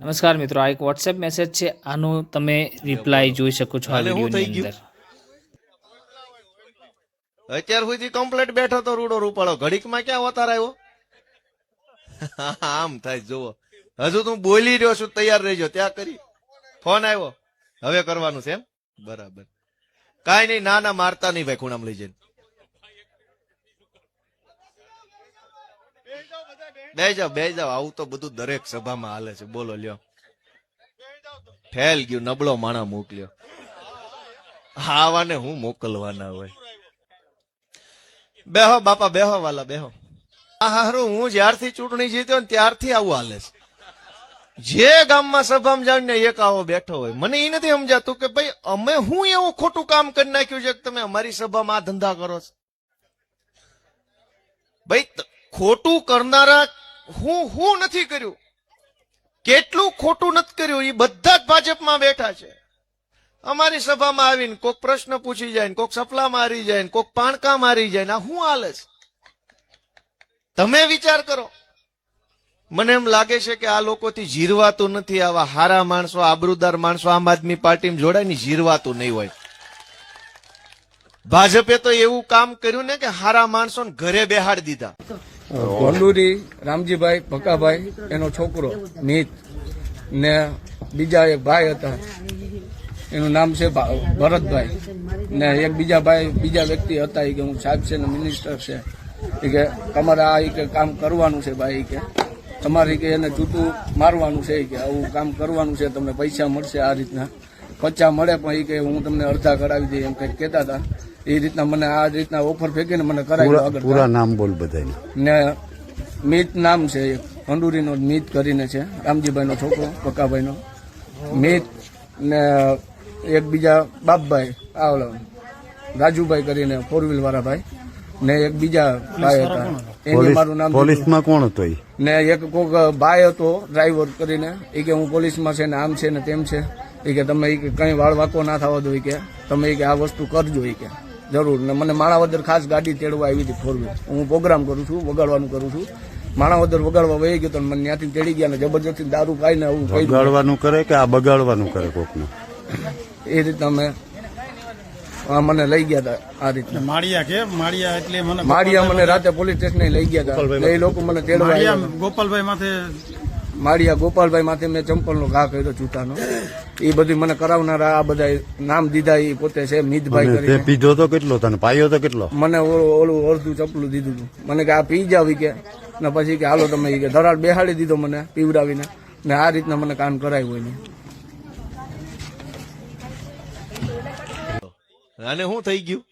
નમસ્કાર મિત્રો આ એક વોટ્સએપ મેસેજ છે. આનું તમે રિપ્લાય જોઈ શકો છો આ વિડીયોની અંદર. અત્યાર સુધી કમ્પ્લેટ બેઠો તો રૂડો રૂપાળો. ઘડીકમાં ક્યાં અવતાર આવ્યો? આમ થાય જુઓ. હજુ તું બોલી રહ્યો છું તૈયાર રહેજો. ત્યાં કરી. ફોન આવ્યો. હવે કરવાનું છે એમ? બરાબર. કાંઈ નહીં ના ના મારતા નહીં ભાઈ ખૂણામાં લઈ જઈને. બે જાવ બે જાવ આવું તો બધું દરેક સભામાં હાલે છે. બોલો લ્યો. ફેલ ગયું નબળો માણા મોકલ્યો. આવાને હું મોકલવાના હોય? બેહો બાપા બેહો વાલા બેહો. આ હારું હું જ્યારથી ચૂંટણી જીત્યો ને ત્યારથી આવું હાલે છે. જે ગામમાં સભામાં જાઉં ને એક આવો બેઠો હોય મને એ નથી સમજાતું કે ભાઈ અમે હું એવું ખોટું કામ કરી નાખ્યું છે કે તમે અમારી સભામાં આ ધંધા કરો છો? ભાઈ ખોટું કરનારા હું હું નથી કર્યું. કેટલું ખોટું નથી કર્યું, એ બધા જ ભાજપમાં બેઠા છે. અમારી સભામાં આવીને કોક પ્રશ્ન પૂછી જાય ને કોક સપલા મારી જાય ને કોક પાણકા મારી જાય ને શું હાલે તમે વિચાર કરો. મને એમ લાગે છે કે આ લોકોથી જીરવાતું નથી, આવા હારા માણસો, આબરૂદાર માણસો આમ આદમી પાર્ટીમાં જોડાય ને જીરવાતું નહીં હોય. ભાજપે તો એવું કામ કર્યું ને કે હારા માણસો ઘરે બેહાડી દીધા. ગોંડુરી, રામજીભાઈ ભકાભાઈ એનો છોકરો, નીત, ને બીજા એક ભાઈ હતા. એનું નામ છે ભરતભાઈ. ને એક બીજા ભાઈ, બીજા વ્યક્તિ હતા એ કે હું સાહેબ છે ને મિનિસ્ટર છે. એ કે તમારે આ કે કામ કરવાનું છે ભાઈ કે. તમારે કે એને જૂતું મારવાનું છે કે. આવું કામ કરવાનું છે, તમને પૈસા મળશે આ રીતના. પચા મળે પણ એ કે હું તમને અડધા કરાવી દઈએ એમ કંઈક કહેતા હતા. એ રીતના મને આ રીતના ઓફર ફેંકીને મને કરાવી પૂરા આગળ નામ બોલ બધાને ને મીત નામ છે એક. કંડુરીનો મીત કરીને છે. રામજીભાઈનો છોકરો પક્કાભાઈનો. મીત ને એક બીજા બાપભાઈ આ ઓલો રાજુભાઈ કરીને ફોર વ્હીલ વાળા ભાઈ. ને એક બીજા ભાઈ હતા. એને મારું નામ પોલીસમાં કોણ હતો ને એક કોક ભાઈ હતો ડ્રાઈવર કરીને. એ કે હું પોલીસમાં છે ને આમ છે ને તેમ છે. એ કે તમે કઈ વાળ વાકો ના થવા દો કે. તમે કે આ વસ્તુ કરજો એ કે. જરૂર ને મને માણાવદર ખાસ ગાડી તેડવા આવી હતી ફોર વ્હીલર હું પ્રોગ્રામ કરું છું વગાડવાનું કરું છું. માણાવદર વગાડવા વહી ગયો તો મને ત્યાંથી તેડી ગયા ને જબરજસ્તી દારૂ ખાઈને આવું વગાડવાનું. કરે કે આ બગાડવાનું કરે કોકનું? એ રીતના અમે આ મને લઈ ગયા હતા આ રીતના. માળિયા કે? માળિયા એટલે મને માળિયા મને રાતે પોલીસ સ્ટેશને લઈ ગયા હતા એ લોકો મને તેડવા ગોપાલભાઈ માથે માળિયા ગોપાલભાઈ માથે મેં ચંપલનો ઘા કર્યો જૂતાનો. એ બધી મને કરાવનારા આ બધા નામ દીધા એ પોતે છે મિતભાઈ પીધો તો કેટલો તને? પાયો તો કેટલો? મને ઓલું ઓલું અડધું ચપલું દીધું હતું મને કે આ પી જાવી કે. ને પછી કે હાલો તમે કે. ધરાડ બેહાડી દીધો મને પીવડાવીને. ને આ રીતના મને કામ કરાવ્યું હોય ને. અને શું થઈ ગયું?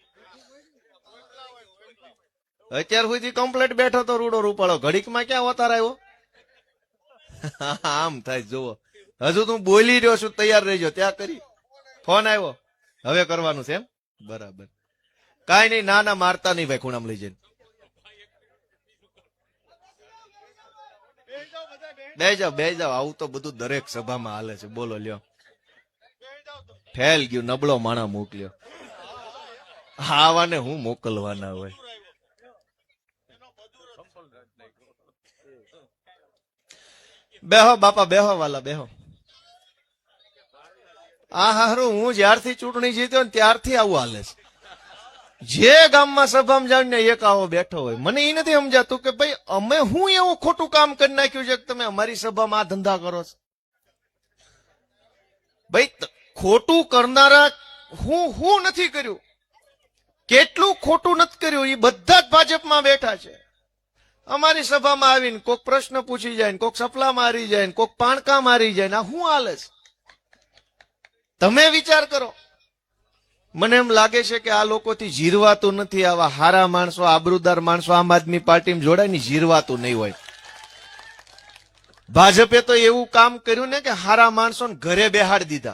અત્યાર સુધી કમ્પ્લેટ બેઠો તો રૂડો રૂપાળો. ઘડીકમાં ક્યાં અવતાર આવ્યો? આમ થાય, જુઓ. હજુ તું બોલી રહ્યો છું, તૈયાર રહેજો, ત્યાં કરી. ફોન આવ્યો. હવે કરવાનું છે એમ? બરાબર. કાંઈ નહીં ના ના મારતા નહીં, ભાઈ, ખૂણામાં લઈ જઈને. બે જાવ બે જાઓ. આવું તો બધું દરેક સભામાં હાલે છે. બોલો, લ્યો. ફેલ ગયું, નબળો માણા મોકલ્યો. આવાને હું મોકલવાના હોય? બેહો, બાપા, બેહો વાલા, બેહો. આ હારું હું જ્યારથી ચૂંટણી જીત્યો ને ત્યારથી આવું હાલે છે. જે ગામમાં સભામાં જાવ ને એક આવો બેઠો હોય, મને એ નથી સમજાતું કે ભાઈ, અમે હું એવું ખોટું કામ કરી નાખ્યું છે કે તમે અમારી સભામાં આ ધંધા કરો છો? ભાઈ ખોટું કરનારા હું હું નથી કર્યું. કેટલું ખોટું નથી કર્યું એ બધા જ ભાજપમાં બેઠા છે. અમારી સભામાં આવીને કોક પ્રશ્ન પૂછી જાય કોક સપલા મારી જાય કોક પાણકા મારી જાય આ શું હાલે તમે વિચાર કરો. મને એમ લાગે છે કે આ લોકોથી જીરવાતું નથી, આવા હારા માણસો, આબરૂદાર માણસો આમ આદમી પાર્ટીમાં જોડાય ને જીરવાતું નહીં હોય. ભાજપે તો એવું કામ કર્યું ને કે હારા માણસો ઘરે બેહાડી દીધા.